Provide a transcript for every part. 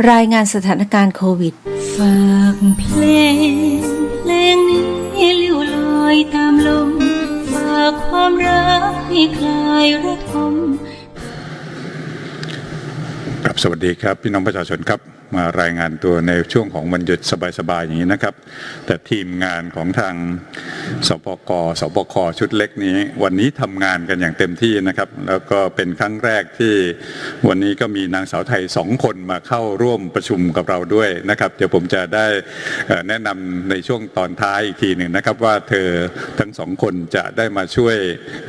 รายงานสถานการณ์โควิด ฝากเพลงเพลงนี้ลิ้วลอยตามลม ฝากความรักให้คลายระทมครับสวัสดีครับ พี่น้องประชาชนครับ มารายงานตัวในช่วงของวันหยุดสบายๆอย่างนี้นะครับ แต่ทีมงานของทางสปกสปคชุดเล็กนี้ วันนี้ทำงานกันอย่างเต็มที่นะครับ แล้วก็เป็นครั้งแรกที่วันนี้ก็มีนางสาวไทยสองคนมาเข้าร่วมประชุมกับเราด้วยนะครับ เดี๋ยวผมจะได้แนะนำในช่วงตอนท้ายอีกทีหนึ่งนะครับ ว่าเธอทั้งสองคนจะได้มาช่วย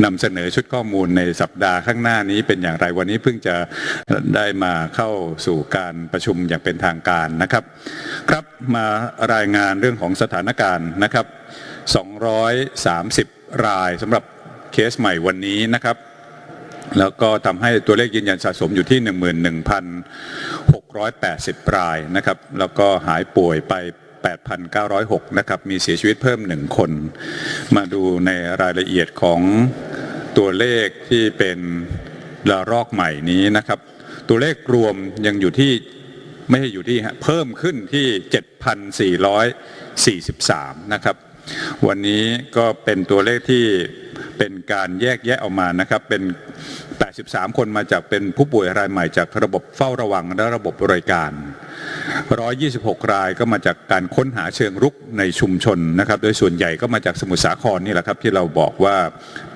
นำเสนอชุดข้อมูลในสัปดาห์ข้างหน้านี้เป็นอย่างไรวันนี้เพิ่งจะได้มาเข้าสู่การประชุมอย่างเป็นทางการนะครับ ครับมารายงานเรื่องของสถานการณ์นะครับ 230 รายสำหรับเคสใหม่วันนี้นะครับ แล้วก็ทำให้ตัวเลขยืนยันสะสมอยู่ที่ 11,680 รายนะครับ แล้วก็หายป่วยไป8,906 นะครับ มีเสียชีวิตเพิ่ม 1 คน มาดูในรายละเอียดของตัวเลขที่เป็นระลอกใหม่นี้นะครับ ตัวเลขรวมยังอยู่ที่ ไม่ใช่อยู่ที่ฮะเพิ่มขึ้นที่ 7,443 นะครับ วันนี้ก็เป็นตัวเลขที่เป็นการแยกแยะออกมานะครับ เป็น 83 คนมาจากเป็นผู้ป่วยรายใหม่จากระบบเฝ้าระวังและระบบบริการ 126 รายก็มาจากการค้นหาเชิงรุกในชุมชนนะครับ โดยส่วนใหญ่ก็มาจากสมุทรสาครนี่แหละครับที่เราบอกว่า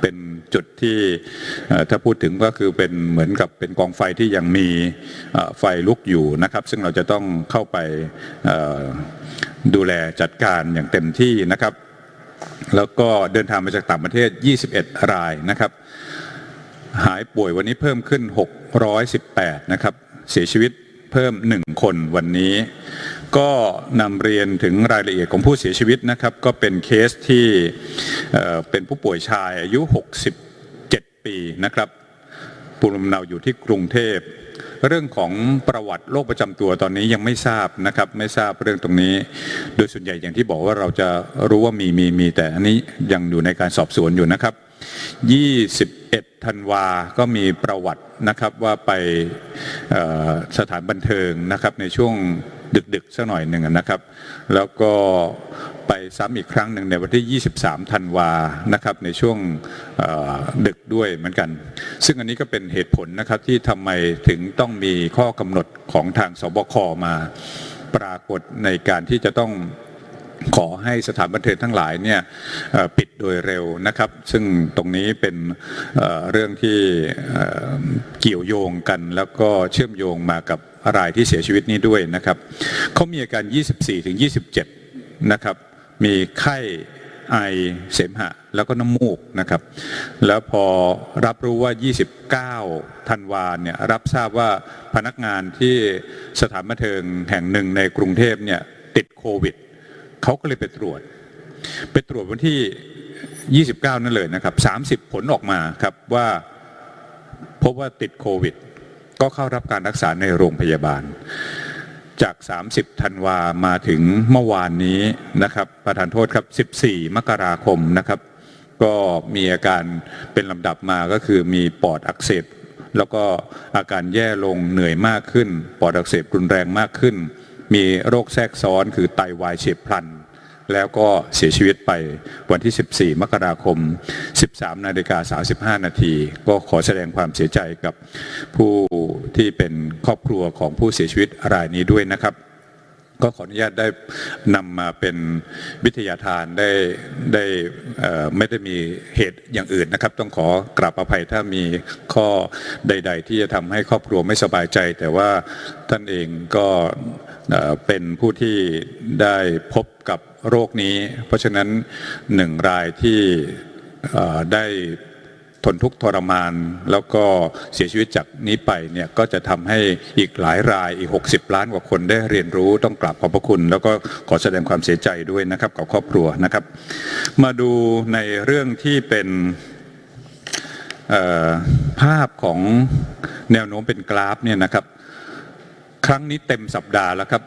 เป็น จุดที่ถ้าพูดถึงก็คือเป็นเหมือนกับเป็นกองไฟที่ยังมีไฟลุกอยู่นะครับ ซึ่งเราจะต้องเข้าไปดูแลจัดการอย่างเต็มที่นะครับ แล้วก็เดินทางมาจากต่างประเทศ 21 รายนะครับ หายป่วยวันนี้เพิ่มขึ้น 618 นะครับ เสียชีวิตเพิ่ม 1 คนวันนี้ ก็นำเรียนถึงรายละเอียดของผู้เสียชีวิตนะครับ ก็เป็นเคสที่เอ่อเป็นผู้ป่วยชายอายุ 67 ปีนะครับภูมิลำเนาอยู่ที่กรุงเทพ เรื่องของประวัติโรคประจำตัวตอนนี้ยังไม่ทราบนะครับ ไม่ทราบเรื่องตรงนี้ โดยส่วนใหญ่อย่างที่บอกว่าเราจะรู้ว่ามีมีมีแต่อันนี้ยังอยู่ในการสอบสวนอยู่นะครับ 21ธันวาก็มีประวัตินะครับว่าไปสถานบันเทิงนะครับในช่วง ดึกๆสักหน่อยหนึ่งนะครับ แล้วก็ไปซ้ำอีกครั้งหนึ่งในวันที่ 23 ธันวานะครับ ในช่วงดึกด้วยเหมือนกัน ซึ่งอันนี้ก็เป็นเหตุผลนะครับที่ทำไมถึงต้องมีข้อกำหนดของทางสบคมาปรากฏในการที่จะต้องขอให้สถานบันเทิงทั้งหลายเนี่ยปิดโดยเร็วนะครับ ซึ่งตรงนี้เป็นเรื่องที่เกี่ยวโยงกัน แล้วก็เชื่อมโยงมากับ รายที่เสียชีวิตนี้ด้วยนะครับเขามีอาการ 24ถึง27 นะครับ มีไข้ไอเสมหะ แล้วก็น้ำมูกนะครับ แล้วพอรับรู้ว่า 29 ธันวาเนี่ยรับทราบว่าพนักงานที่สถานบันเทิงแห่งหนึ่งในกรุงเทพเนี่ยติดโควิด เขาก็เลยไปตรวจ ไปตรวจวันที่ 29 นั่นเลยนะครับ 30 ผลออกมาครับว่าพบว่าติดโควิด ก็เข้ารับการรักษาในโรงพยาบาล จาก 30 ธันวามาถึงเมื่อวานนี้นะครับประธานโทษครับ 14 มกราคมนะครับ ก็มีอาการเป็นลำดับมาก็คือมีปอดอักเสบแล้วก็อาการแย่ลงเหนื่อยมากขึ้น ปอดอักเสบรุนแรงมากขึ้น มีโรคแทรกซ้อนคือไตวายเฉียบพลัน แล้วก็เสียชีวิตไปวันที่ 14 มกราคม 13 นาฬิกา 35 นาที ก็ขอแสดงความเสียใจกับผู้ที่เป็นครอบครัวของผู้เสียชีวิตรายนี้ด้วยนะครับ ก็ขออนุญาตได้นำมาเป็นวิทยาทานได้ได้ไม่ได้มีเหตุอย่างอื่นนะครับ ต้องขอกราบอภัยถ้ามีข้อใด ๆ ที่จะทำให้ครอบครัวไม่สบายใจ แต่ว่าท่านเองก็เป็นผู้ที่ได้พบกับโรคนี้ เพราะฉะนั้นหนึ่งรายที่ได้ ทนทุกข์ทรมาน แล้วก็เสียชีวิตจากนี้ไปเนี่ยก็จะทำให้อีกหลายรายอีก 60 ล้านกว่าคนได้เรียนรู้ต้องกราบขอบพระคุณ แล้วก็ขอแสดงความเสียใจด้วยนะครับกับครอบครัวนะครับ มาดูในเรื่องที่เป็นภาพของแนวโน้มเป็นกราฟเนี่ยนะครับ ครั้งนี้เต็มสัปดาห์แล้วครับ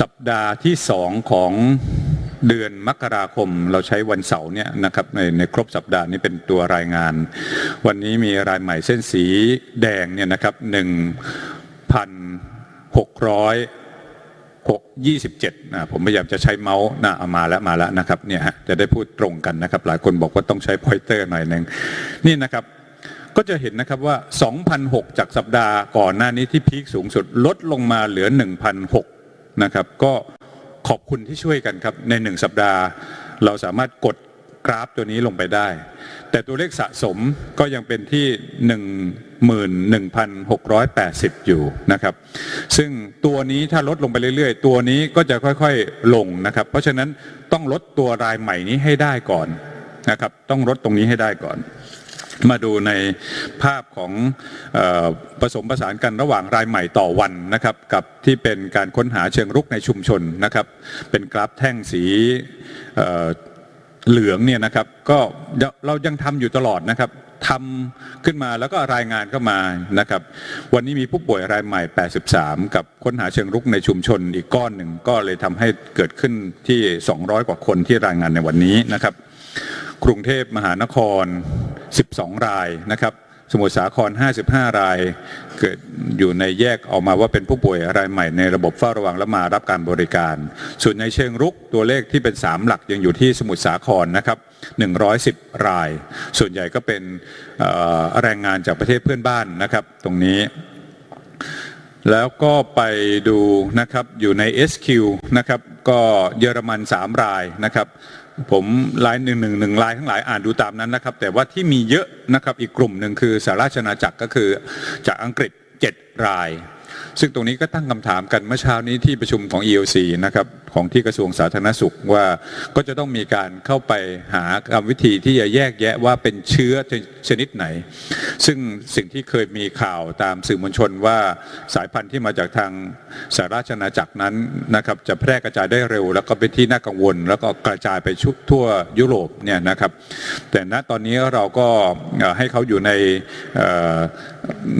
สัปดาห์ที่สองของ เดือนมกราคมเราใช้วันเสาร์เนี่ยนะครับในในครบสัปดาห์นี้เป็นตัวรายงาน วันนี้มีรายใหม่เส้นสีแดงเนี่ยนะครับหนึ่งพัน600 627นะผมพยายามจะใช้เมาส์นะเอามาแล้วมาแล้วนะครับเนี่ยฮะจะได้พูดตรงกันนะครับ หลายคนบอกว่าต้องใช้พอยเตอร์หน่อยหนึ่งนี่นะครับก็จะเห็นนะครับว่า 2,006 จากสัปดาห์ก่อนหน้านี้ที่พีคสูงสุดลดลงมาเหลือ 1,006นะครับก็ ขอบคุณที่ช่วยกันครับ ใน1สัปดาห์ เราสามารถกดกราฟตัวนี้ลงไปได้ แต่ตัวเลขสะสมก็ยังเป็นที่ 11,680 อยู่นะครับ ซึ่งตัวนี้ถ้าลดลงไปเรื่อยๆ ตัวนี้ก็จะค่อยๆลงนะครับ เพราะฉะนั้นต้องลดตัวรายใหม่นี้ให้ได้ก่อนนะครับ ต้องลดตรงนี้ให้ได้ก่อน มาดูในภาพของออผสมผสานกันระหว่างรายใหม่ต่อวันนะครับ กับที่เป็นการค้นหาเชิงรุกในชุมชนนะครับ เป็นกราฟแท่งสีเเหลืองเนี่ยนะครับ ก็เรายังทำอยู่ตลอดนะครับทำขึ้นมาแล้วก็รายงานเข้ามานะครับ วันนี้มีผู้ป่วยรายใหม่ 83 กับค้นหาเชิงรุกในชุมชนอีกก้อนหนึ่งก็เลยทำให้เกิดขึ้นที่ 200 กว่าคนที่รายงานในวันนี้นะครับ กรุงเทพมหานคร 12 รายนะครับ สมุทรสาคร 55 ราย เกิดอยู่ในแยกออกมาว่าเป็นผู้ป่วยรายใหม่ในระบบเฝ้าระวังและมารับการบริการ ส่วนในเชิงรุกตัวเลขที่เป็น 3 หลักยังอยู่ที่สมุทรสาครนะครับ 110 ราย ส่วนใหญ่ก็เป็นแรงงานจากประเทศเพื่อนบ้านนะครับ ตรงนี้แล้วก็ไปดูนะครับอยู่ใน SQ นะครับก็เยอรมัน 3 รายนะครับ ผมลายหนึ่งหนึ่งหนึ่งลายทั้งหลายอ่านดูตามนั้นนะครับ แต่ว่าที่มีเยอะนะครับอีกกลุ่มหนึ่งคือสาราชนาณาจักรก็คือจากอังกฤษ 7 ราย ซึ่งตรงนี้ก็ตั้งคำถามกันเมื่อเช้านี้ที่ประชุมของ EOC นะครับ ของที่กระทรวงสาธารณสุขว่าก็จะต้องมีการเข้าไปหาวิธีที่จะแยกแยะว่าเป็นเชื้อชนิดไหน ซึ่งสิ่งที่เคยมีข่าวตามสื่อมวลชนว่าสายพันธุ์ที่มาจากทางสหราชอาจักรนั้นนะครับจะแพร่กระจายได้เร็ว แล้วก็เป็นที่น่ากังวล แล้วก็กระจายไปชุทั่วยุโรปเนี่ยนะครับ แต่ณตอนนี้เราก็ให้เขาอยู่ใน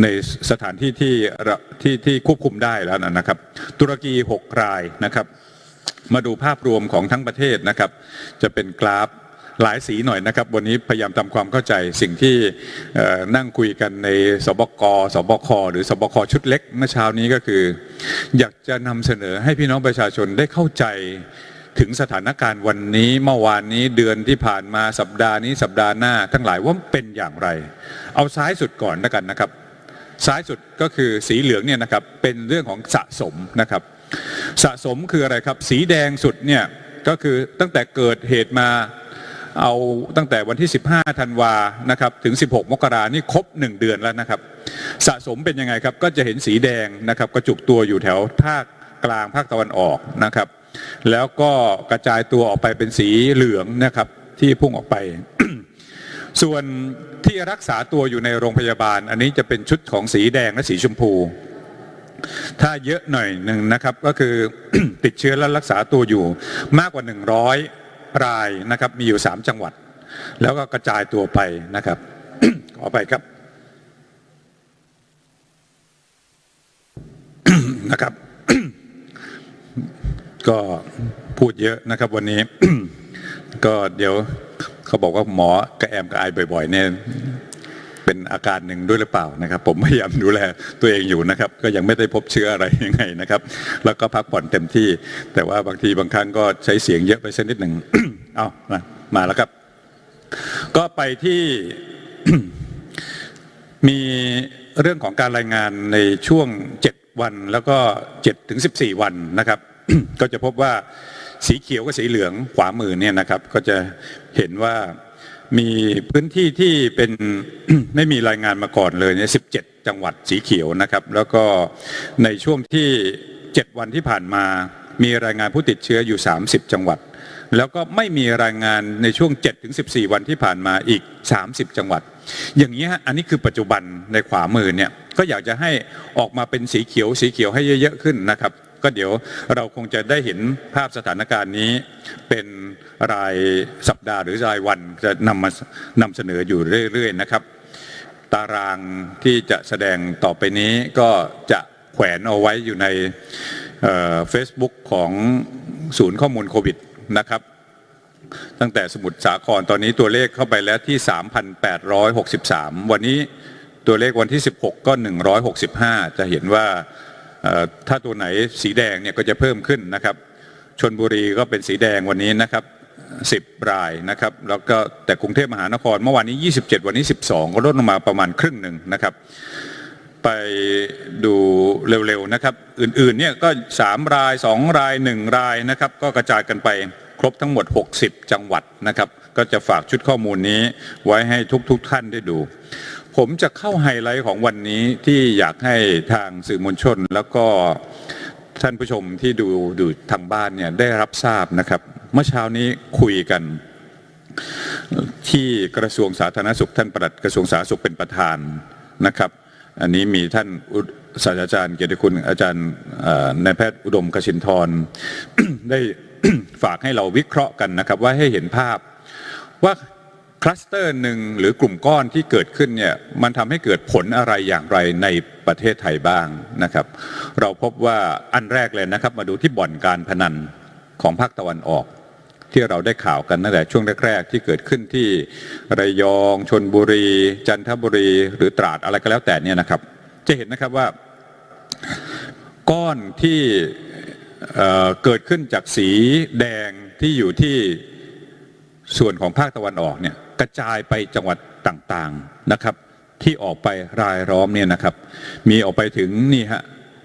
ในสถานที่ที่ที่ที่ควบคุมได้แล้วนะครับ ตุรกี 6 รายนะครับ มาดูภาพรวมของทั้งประเทศนะครับ จะเป็นกราฟหลายสีหน่อยนะครับ วันนี้พยายามทำความเข้าใจสิ่งที่นั่งคุยกันในสบกสบคหรือสบคชุดเล็กเมื่อเช้านี้ก็คือ อยากจะนำเสนอให้พี่น้องประชาชนได้เข้าใจถึงสถานการณ์วันนี้เมื่อวานนี้เดือนที่ผ่านมาสัปดาห์นี้สัปดาห์หน้า ทั้งหลายว่าเป็นอย่างไร เอาซ้ายสุดก่อนแล้วกันนะครับ ซ้ายสุดก็คือสีเหลืองเนี่ยนะครับเป็นเรื่องของสะสมนะครับ สะสมคืออะไรครับ สีแดงสุดเนี่ยก็คือตั้งแต่เกิดเหตุมาเอาตั้งแต่วันที่ 15 ธันวานะครับถึง 16 มกรานี่ครบ 1 เดือนแล้วนะครับ สะสมเป็นยังไงครับ ก็จะเห็นสีแดงนะครับกระจุกตัวอยู่แถวภาคกลางภาคตะวันออกนะครับ แล้วก็กระจายตัวออกไปเป็นสีเหลืองนะครับที่พุ่งออกไป ส่วนที่รักษาตัวอยู่ในโรงพยาบาล อันนี้จะเป็นชุดของสีแดงและสีชมพู ถ้าเยอะหน่อยหนึ่งนะครับก็คือติดเชื้อและรักษาตัวอยู่มากกว่า 100 รายนะครับมีอยู่ 3 จังหวัด แล้วก็กระจายตัวไปนะครับขอไปครับนะครับ ก็พูดเยอะนะครับวันนี้ ก็เดี๋ยวเขาบอกว่าหมอกระแอมกระอบ่อยๆเนี่ย เป็นอาการหนึ่งด้วยหรือเปล่านะครับ ผมพยายามดูแลตัวเองอยู่นะครับ ก็ยังไม่ได้พบเชื้ออะไรยังไงนะครับ แล้วก็พักผ่อนเต็มที่ แต่ว่าบางทีบางครั้งก็ใช้เสียงเยอะไปสักนิดหนึ่งเอามามาแล้วครับ ก็ไปที่มีเรื่องของการรายงานในช่วง 7 วันแล้วก็7ถึง14 วันนะครับ ก็จะพบว่าสีเขียวกับสีเหลืองขวามือเนี่ยนะครับ ก็จะเห็นว่า มีพื้นที่ที่เป็นไม่มีรายงานมาก่อนเลยเนี่ย17จังหวัดสีเขียวนะครับ แล้วก็ในช่วงที่ 7 วันที่ผ่านมา มีรายงานผู้ติดเชื้ออยู่ 30 จังหวัด แล้วก็ไม่มีรายงานในช่วง 7-14 วันที่ผ่านมาอีก 30 จังหวัด อย่างนี้ฮะอันนี้คือปัจจุบันในขวามือเนี่ยก็อยากจะให้ออกมาเป็นสีเขียวสีเขียวให้เยอะๆขึ้นนะครับ ก็เดี๋ยวเราคงจะได้เห็นภาพสถานการณ์นี้ เป็นรายสัปดาห์หรือรายวันจะนำมานำเสนออยู่เรื่อยๆนะครับ ตารางที่จะแสดงต่อไปนี้ก็จะแขวนเอาไว้อยู่ในเฟซบุ๊กของศูนย์ข้อมูลโควิดนะครับ ตั้งแต่สมุทรสาครตอนนี้ตัวเลขเข้าไปแล้วที่ 3,863 วันนี้ตัวเลขวันที่ 16 ก็ 165 จะเห็นว่า ถ้าตัวไหนสีแดงเนี่ยก็จะเพิ่มขึ้นนะครับชนบุรีก็เป็นสีแดงวันนี้นะครับ10รายนะครับ แล้วก็แต่กรุงเทพมหานครเมื่อวานนี้ 27 วันนี้ 12 ก็ลดลงมาประมาณครึ่งหนึ่งนะครับ ไปดูเร็วๆนะครับ อื่นๆเนี่ยก็ 3 ราย 2 ราย 1 รายนะครับ ก็กระจายกันไปครบทั้งหมด 60 จังหวัดนะครับ ก็จะฝากชุดข้อมูลนี้ไว้ให้ทุกๆทท่านได้ดู ผมจะเข้าไฮไลท์ของวันนี้ที่อยากให้ทางสื่อมวลชน แล้วก็ท่านผู้ชมที่ดูดูทางบ้านเนี่ยได้รับทราบนะครับ เมื่อเช้านี้คุยกันที่กระทรวงสาธารณสุขท่านปลัดกระทรวงสาธารณสุขเป็นประธานนะครับ อันนี้มีท่านศาสตราจารย์เกียรติคุณอาจารย์นายแพทย์อุดมกชินทรได้ฝากให้เราวิเคราะห์กันนะครับ ว่าให้เห็นภาพว่า คลัสเตอร์หนึ่งหรือกลุ่มก้อนที่เกิดขึ้นเนี่ยมันทำให้เกิดผลอะไรอย่างไรในประเทศไทยบ้างนะครับ เราพบว่าอันแรกเลยนะครับ มาดูที่บ่อนการพนันของภาคตะวันออก ที่เราได้ข่าวกันตั้งแต่ช่วงแรก ๆ ที่เกิดขึ้นที่ระยองชนบุรี จันทบุรี หรือตราดอะไรก็แล้วแต่เนี่ยนะครับ จะเห็นนะครับว่าก้อนที่เอ่อเกิดขึ้นจากสีแดงที่อยู่ที่ส่วนของภาคตะวันออกเนี่ย กระจายไปจังหวัดต่างๆนะครับ ที่ออกไปรายล้อมเนี่ยนะครับ มีออกไปถึงนี่ฮะ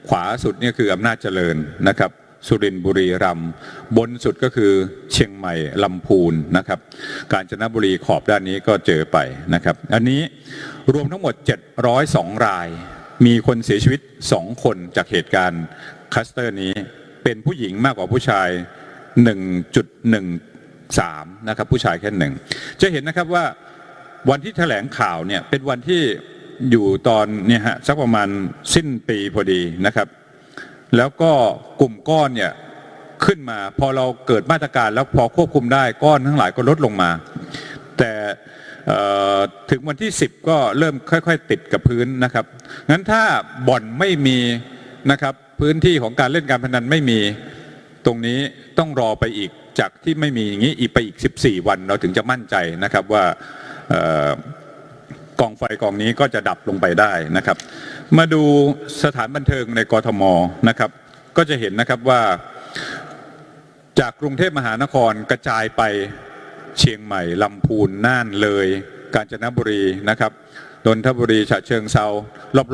ขวาสุดเนี่ยคืออำนาจเจริญนะครับ สุรินทร์บุรีรัมย์บนสุดก็คือเชียงใหม่ลำพูนนะครับ กาญจนบุรีขอบด้านนี้ก็เจอไปนะครับ อันนี้รวมทั้งหมด 702 ราย มีคนเสียชีวิต 2 คนจากเหตุการณ์คัสเตอร์นี้เป็นผู้หญิงมากกว่าผู้ชาย 1.1 สามนะครับผู้ชายแค่หนึ่งจะเห็นนะครับว่าวันที่แถลงข่าวเนี่ยเป็นวันที่อยู่ตอนเนี่ยฮะสักประมาณสิ้นปีพอดีนะครับ แล้วก็กลุ่มก้อนเนี่ยขึ้นมาพอเราเกิดมาตรการแล้วพอควบคุมได้ก้อนทั้งหลายก็ลดลงมา แต่ถึงวันที่ 10 ก็เริ่มค่อย ๆ ติดกับพื้นนะครับงั้นถ้าบ่อนไม่มีนะครับพื้นที่ของการเล่นการพนันไม่มีตรงนี้ต้องรอไปอีก จากที่ไม่มีอย่างนี้อีกไปอีก 14 วันเราถึงจะมั่นใจนะครับว่ากองไฟกองนี้ก็จะดับลงไปได้นะครับ มาดูสถานบันเทิงในกทมนะครับ ก็จะเห็นนะครับว่าจากกรุงเทพมหานครกระจายไปเชียงใหม่ลำพูนน่านเลย กาญจนบุรีนะครับนนทบุรีฉะเชิงเซา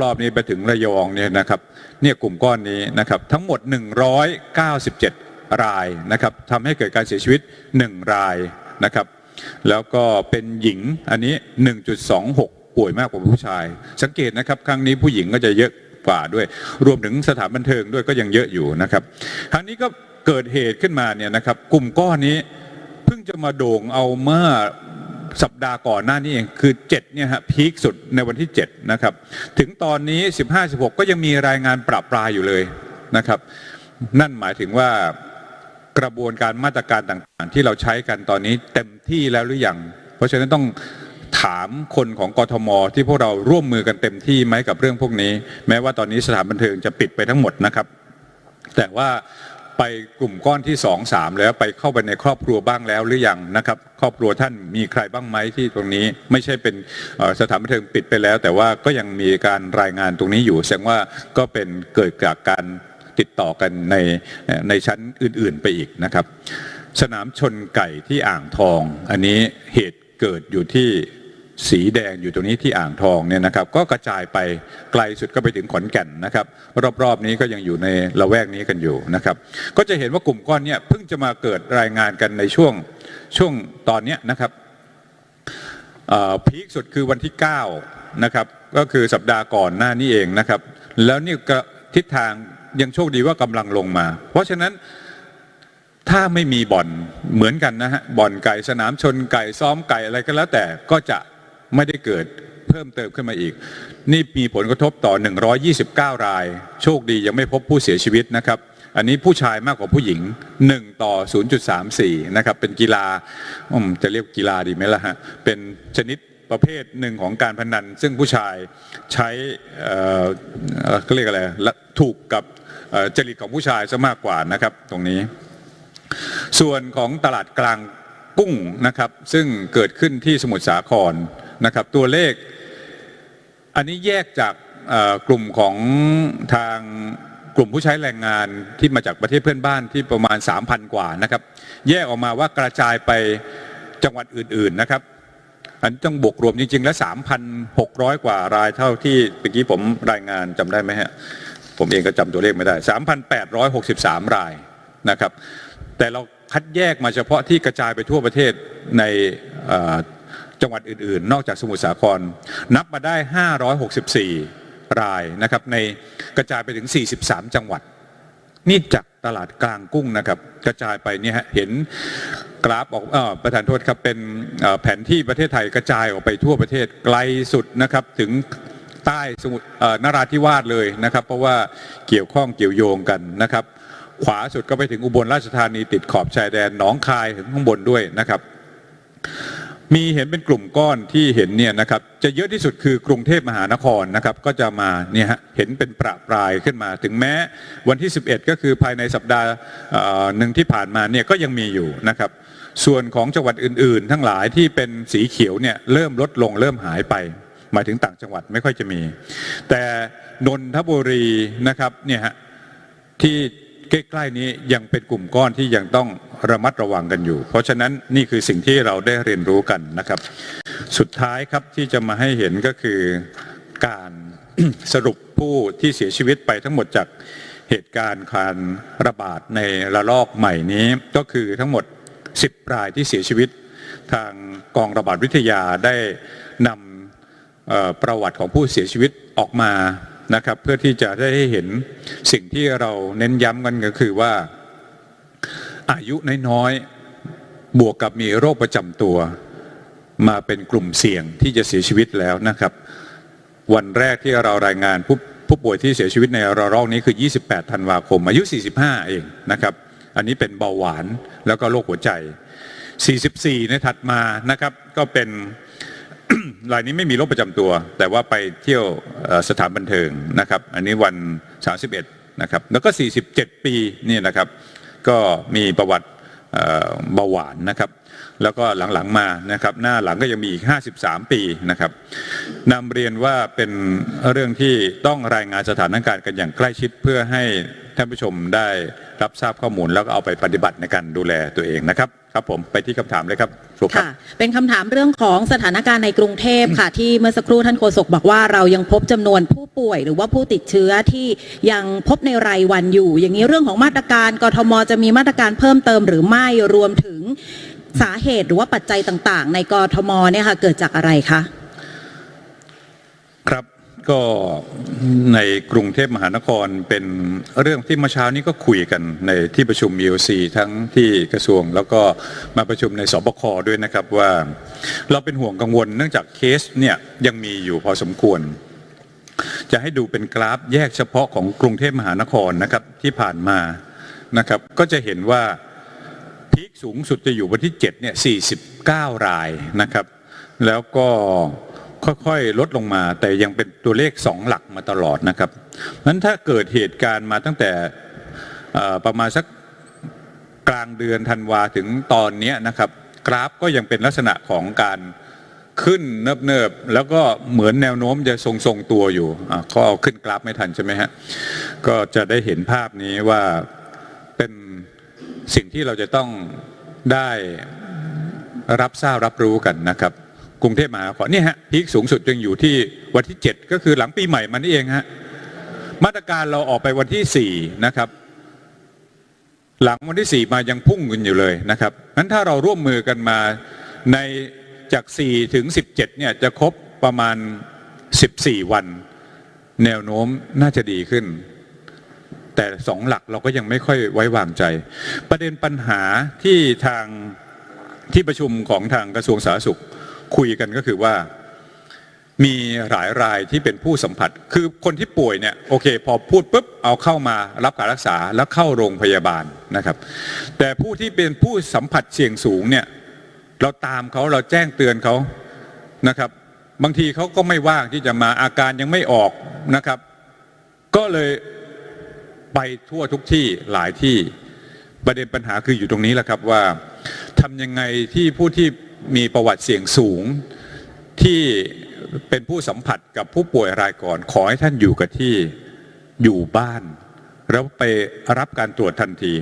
รอบๆนี้ไปถึงระยองเนี่ยนะครับเนี่ยกลุ่มก้อนนี้นะครับทั้งหมด 197 รายนะครับทำให้เกิดการเสียชีวิต 1 รายนะครับ แล้วก็เป็นหญิงอันนี้ 1.26 ป่วยมากกว่าผู้ชาย สังเกตนะครับ ครั้งนี้ผู้หญิงก็จะเยอะกว่าด้วย รวมถึงสถานบันเทิงด้วยก็ยังเยอะอยู่นะครับ ครั้งนี้ก็เกิดเหตุขึ้นมาเนี่ยนะครับ กลุ่มก้อนนี้เพิ่งจะมาโด่งเอาเมื่อสัปดาห์ก่อนหน้านี้เองคือ7เนี่ยฮะพีคสุดในวันที่7นะครับถึงตอนนี้ 15-16 ก็ยังมีรายงานปรับปรายอยู่เลยนะครับ นั่นหมายถึงว่า กระบวนการมาตรการต่างๆ ที่เราใช้กันตอนนี้เต็มที่แล้วหรือยัง เพราะฉะนั้นต้องถามคนของกทม ที่พวกเราร่วมมือกันเต็มที่ไหมกับเรื่องพวกนี้ แม้ว่าตอนนี้สถานบันเทิงจะปิดไปทั้งหมดนะครับ แต่ว่าไปกลุ่มก้อนที่สองสามแล้วไปเข้าไปในครอบครัวบ้างแล้วหรือยังนะครับ ครอบครัวท่านมีใครบ้างไหมที่ตรงนี้ ไม่ใช่เป็นสถานบันเทิงปิดไปแล้ว แต่ว่าก็ยังมีการรายงานตรงนี้อยู่แสดงว่าก็เป็นเกิดจากการ ติดต่อกันในในชั้นอื่นๆไปอีกนะครับ สนามชนไก่ที่อ่างทอง อันนี้เหตุเกิดอยู่ที่สีแดงอยู่ตรงนี้ที่อ่างทองเนี่ยนะครับ ก็กระจายไปไกลสุดก็ไปถึงขอนแก่นนะครับ รอบๆนี้ก็ยังอยู่ในละแวกนี้กันอยู่นะครับ ก็จะเห็นว่ากลุ่มก้อนเนี่ยเพิ่งจะมาเกิดรายงานกันในช่วงช่วงตอนเนี้ยนะครับพีคสุดคือวันที่9นะครับก็คือสัปดาห์ก่อนหน้านี้เองนะครับ แล้วนี่ก็ทิศทาง ยังโชคดีว่ากำลังลงมา เพราะฉะนั้นถ้าไม่มีบ่อนเหมือนกันนะฮะบ่อนไก่สนามชนไก่ซ้อมไก่อะไรก็แล้วแต่ก็จะไม่ได้เกิดเพิ่มเติมขึ้นมาอีก นี่มีผลกระทบต่อ 129 ราย โชคดียังไม่พบผู้เสียชีวิตนะครับ อันนี้ผู้ชายมากกว่าผู้หญิง 1 ต่อ 0.34 นะครับ เป็นกีฬาจะเรียกกีฬาดีไหมล่ะฮะ เป็นชนิด ประเภทหนึ่งของการพนัน ซึ่งผู้ชายใช้เขาเรียกอะไรถูกกับจริตของผู้ชายซะมากกว่านะครับตรงนี้ ส่วนของตลาดกลางกุ้งนะครับซึ่งเกิดขึ้นที่สมุทรสาครนะครับตัวเลข อันนี้แยกจากกลุ่มของทางกลุ่มผู้ใช้แรงงานที่มาจากประเทศเพื่อนบ้านที่ประมาณ 3,000 กว่านะครับ แยกออกมาว่ากระจายไปจังหวัดอื่นๆนะครับ อันต้องบวกรวมจริง ๆ แล้ว 3,600 กว่ารายเท่าที่เมื่อกี้ผมรายงานจำได้ไหมฮะ ผมเองก็จำตัวเลขไม่ได้ 3,863 รายนะครับ แต่เราคัดแยกมาเฉพาะที่กระจายไปทั่วประเทศในจังหวัดอื่น ๆ นอกจากสมุทรสาคร นับมาได้ 564 รายนะครับในกระจายไปถึง 43 จังหวัด นี่จาก ตลาดกลางกุ้งนะครับ กระจายไปเนี่ยฮะเห็นกราฟออกอประธานโทษครับเป็นแผนที่ประเทศไทยกระจายออกไปทั่วประเทศไกลสุดนะครับถึงใต้สมุทรนราธิวาสเลยนะครับ เพราะว่าเกี่ยวข้องเกี่ยวโยงกันนะครับ ขวาสุดก็ไปถึงอุบลราชธานีติดขอบชายแดนหนองคายถึงข้างบนด้วยนะครับ มีเห็นเป็นกลุ่มก้อนที่เห็นเนี่ยนะครับจะเยอะที่สุดคือกรุงเทพมหานครนะครับก็จะมาเนี่ยฮะเห็นเป็นประปรายขึ้นมา ถึงแม้วันที่ 11 ก็คือภายในสัปดาห์หนึ่งที่ผ่านมาเนี่ยก็ยังมีอยู่นะครับส่วนของจังหวัดอื่น ๆ ทั้งหลายที่เป็นสีเขียวเนี่ยเริ่มลดลงเริ่มหายไป หมายถึงต่างจังหวัดไม่ค่อยจะมี แต่นนทบุรีนะครับเนี่ยฮะที่ ใกล้ๆนี้ยังเป็นกลุ่มก้อนที่ยังต้องระมัดระวังกันอยู่ เพราะฉะนั้นนี่คือสิ่งที่เราได้เรียนรู้กันนะครับ สุดท้ายครับที่จะมาให้เห็นก็คือการสรุปผู้ที่เสียชีวิตไปทั้งหมดจากเหตุการณ์การระบาดในระลอกใหม่นี้ ก็คือทั้งหมด 10 รายที่เสียชีวิต ทางกองระบาดวิทยาได้นำประวัติของผู้เสียชีวิตออกมา นะครับ เพื่อที่จะได้เห็นสิ่งที่เราเน้นย้ำกันก็คือว่า อายุน้อยๆบวกกับมีโรคประจำตัว มาเป็นกลุ่มเสี่ยงที่จะเสียชีวิตแล้วนะครับ วันแรกที่เรารายงานผู้ผู้ป่วยที่เสียชีวิตในระลอกนี้คือ 28 ธันวาคม อายุ 45 เองนะครับ อันนี้เป็นเบาหวานแล้วก็โรคหัวใจ 44 ในถัดมานะครับก็เป็น รายนี้ไม่มีโรคประจำตัว แต่ว่าไปเที่ยวสถานบันเทิงนะครับ อันนี้วัน 31 นะครับ แล้วก็ 47 ปีนี่นะครับ ก็มีประวัติเอ่อเบาหวานนะครับ แล้วก็หลังๆมานะครับ หน้าหลังก็ยังมีอีก 53 ปีนะครับนำเรียนว่าเป็นเรื่องที่ต้องรายงานสถานการณ์กันอย่างใกล้ชิดเพื่อให้ท่านผู้ชมได้ รับทราบข้อมูลแล้วก็เอาไปปฏิบัติในการดูแลตัวเองนะครับครับผมไปที่คำถามเลยครับครูครับค่ะ เป็นคำถามเรื่องของสถานการณ์ในกรุงเทพค่ะ ที่เมื่อสักครู่ท่านโฆษกบอกว่าเรายังพบจำนวนผู้ป่วย หรือว่าผู้ติดเชื้อที่ยังพบในรายวันอยู่ อย่างนี้เรื่องของมาตรการกทมจะมีมาตรการเพิ่มเติมหรือไม่รวมถึงสาเหตุหรือว่าปัจจัยต่างๆ ในกทมเนี่ยค่ะเกิดจากอะไรคะครับ ก็ในกรุงเทพมหานครเป็นเรื่องที่เมื่อเช้านี้ก็คุยกันในที่ประชุม EOC ทั้งที่กระทรวง แล้วก็มาประชุมในสบคด้วยนะครับว่า เราเป็นห่วงกังวลเนื่องจากเคสเนี่ยยังมีอยู่พอสมควร จะให้ดูเป็นกราฟแยกเฉพาะของกรุงเทพมหานครนะครับที่ผ่านมานะครับก็จะเห็นว่าพีคสูงสุดจะอยู่วันที่7เนี่ย49 รายนะครับ แล้วก็ ค่อยๆ ลดลงมา แต่ยังเป็นตัวเลข2หลักมาตลอดนะครับนั้นถ้าเกิดเหตุการณ์มาตั้งแต่ประมาณสักกลางเดือนธันวาถึงตอนนี้นะครับ กราฟก็ยังเป็นลักษณะของการขึ้นเนิบๆแล้วก็เหมือนแนวโน้มจะทรงๆตัวอยู่อะเขาเอาขึ้นกราฟไม่ทันใช่ไหมฮะก็จะได้เห็นภาพนี้ว่าเป็นสิ่งที่เราจะต้องได้รับทราบรับรู้กันนะครับ กรุงเทพมหานครเนี่ยฮะพีคสูงสุดยังอยู่ที่วันที่ 7 ก็คือหลังปีใหม่มานี่เองฮะมาตรการเราออกไปวันที่ 4 นะครับ หลังวันที่ 4 มายังพุ่งกันอยู่เลยนะครับนั้นถ้าเราร่วมมือกันมาในจาก 4 ถึง 17 เนี่ยจะครบประมาณ 14 วัน แนวโน้มน่าจะดีขึ้น แต่สองหลักเราก็ยังไม่ค่อยไว้วางใจ ประเด็นปัญหาที่ทางที่ประชุมของทางกระทรวงสาธารณสุข คุยกันก็คือว่า มีหลายรายที่เป็นผู้สัมผัส คือคนที่ป่วยเนี่ยโอเค พอพูดปุ๊บเอาเข้ามารับการรักษาแล้วเข้าโรงพยาบาลนะครับ แต่ผู้ที่เป็นผู้สัมผัสเสี่ยงสูงเนี่ยเราตามเขาเราแจ้งเตือนเขานะครับ บางทีเขาก็ไม่ว่างที่จะมาอาการยังไม่ออกนะครับ ก็เลยไปทั่วทุกที่หลายที่ประเด็นปัญหาคืออยู่ตรงนี้แหละครับว่าทำยังไงที่ผู้ที่ มีประวัติเสี่ยงสูงที่เป็นผู้สัมผัสกับผู้ป่วยรายก่อน ขอให้ท่านอยู่กับที่อยู่บ้าน แล้วไปรับการตรวจทันที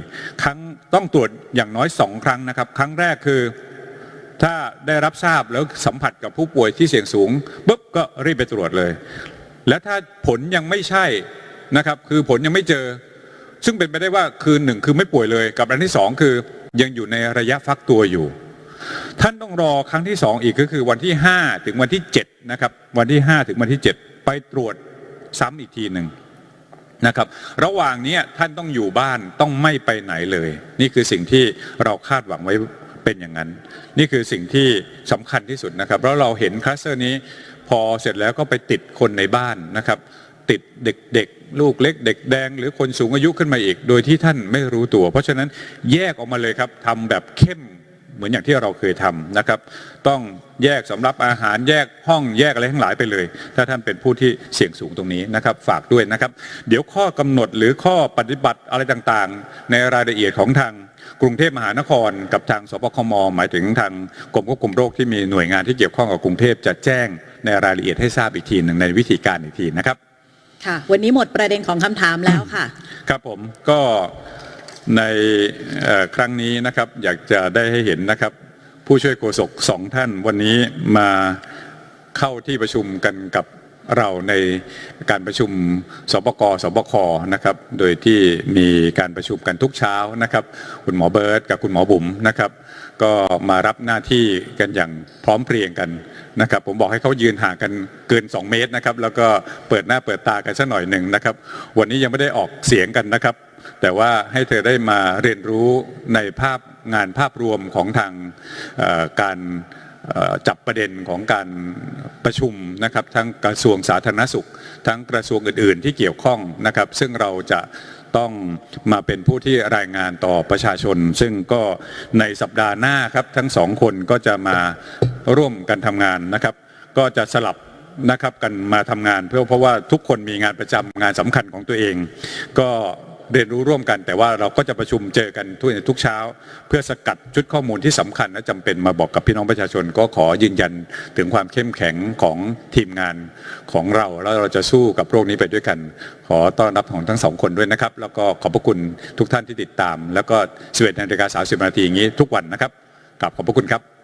ครั้งต้องตรวจอย่างน้อยสองครั้งนะครับ ครั้งแรกคือถ้าได้รับทราบแล้วสัมผัสกับผู้ป่วยที่เสี่ยงสูงปุ๊บก็รีบไปตรวจเลย และถ้าผลยังไม่ใช่นะครับคือผลยังไม่เจอ ซึ่งเป็นไปได้ว่าคือหนึ่งคือไม่ป่วยเลย กับอันที่สองคือยังอยู่ในระยะฟักตัวอยู่ ท่านต้องรอครั้งที่สองอีกก็คือวันที่5ถึงวันที่7นะครับ วันที่5ถึงวันที่7ไปตรวจซ้ำอีกทีหนึ่งนะครับ ระหว่างนี้ท่านต้องอยู่บ้านต้องไม่ไปไหนเลย นี่คือสิ่งที่เราคาดหวังไว้เป็นอย่างนั้น นี่คือสิ่งที่สำคัญที่สุดนะครับแล้วเราเห็นคลัสเตอร์นี้พอเสร็จแล้วก็ไปติดคนในบ้านนะครับ ติดเด็กๆ ลูกเล็ก เด็กแดง หรือคนสูงอายุขึ้นมาอีก โดยที่ท่านไม่รู้ตัว เพราะฉะนั้นแยกออกมาเลยครับทำแบบเข้ม เหมือนอย่างที่เราเคยทำนะครับ ต้องแยกสำหรับอาหารแยกห้องแยกอะไรทั้งหลายไปเลย ถ้าท่านเป็นผู้ที่เสี่ยงสูงตรงนี้นะครับ ฝากด้วยนะครับ เดี๋ยวข้อกำหนดหรือข้อปฏิบัติอะไรต่างๆ ในรายละเอียดของทางกรุงเทพมหานครกับทางสปคมหมายถึงทางกรมควบคุมโรคที่มีหน่วยงานที่เกี่ยวข้องกับกรุงเทพจะแจ้งในรายละเอียดให้ทราบอีกทีหนึ่งในวิธีการอีกทีนะครับ ค่ะ วันนี้หมดประเด็นของคำถามแล้วค่ะ ครับผมก็ ในครั้งนี้นะครับอยากจะได้ให้เห็นนะครับ ผู้ช่วยโฆษกสองท่านวันนี้มาเข้าที่ประชุมกันกับเราในการประชุมสบกสบคนะครับ โดยที่มีการประชุมกันทุกเช้านะครับ คุณหมอเบิร์ตกับคุณหมอบุ๋มนะครับ ก็มารับหน้าที่กันอย่างพร้อมเพรียงกันนะครับ ผมบอกให้เขายืนห่างกันเกิน 2 เมตรนะครับ แล้วก็เปิดหน้าเปิดตากันสักหน่อยหนึ่งนะครับ วันนี้ยังไม่ได้ออกเสียงกันนะครับ แต่ว่าให้เธอได้มาเรียนรู้ในภาพงานภาพรวมของทางการจับประเด็นของการประชุมนะครับทั้งกระทรวงสาธารณสุข ทั้งกระทรวงอื่น ๆ ที่เกี่ยวข้องนะครับ ซึ่งเราจะต้องมาเป็นผู้ที่รายงานต่อประชาชน ซึ่งก็ในสัปดาห์หน้าครับทั้งสองคนก็จะมาร่วมกันทำงานนะครับ ก็จะสลับนะครับกันมาทำงานเพื่อเพราะว่าทุกคนมีงานประจำงานสำคัญของตัวเอง ก็ เรียนรู้ร่วมกัน แต่ว่าเราก็จะประชุมเจอกันทุกทุกเช้า เพื่อสกัดชุดข้อมูลที่สำคัญและจำเป็นมาบอกกับพี่น้องประชาชน ก็ขอยืนยันถึงความเข้มแข็งของทีมงานของเราแล้วเราจะสู้กับโรคนี้ไปด้วยกัน ขอต้อนรับของทั้งสองคนด้วยนะครับ แล้วก็ขอบพระคุณทุกท่านที่ติดตาม แล้วก็ 11นาฬิกา30นาทีอย่างนี้ทุกวันนะครับกลับขอบพระคุณครับ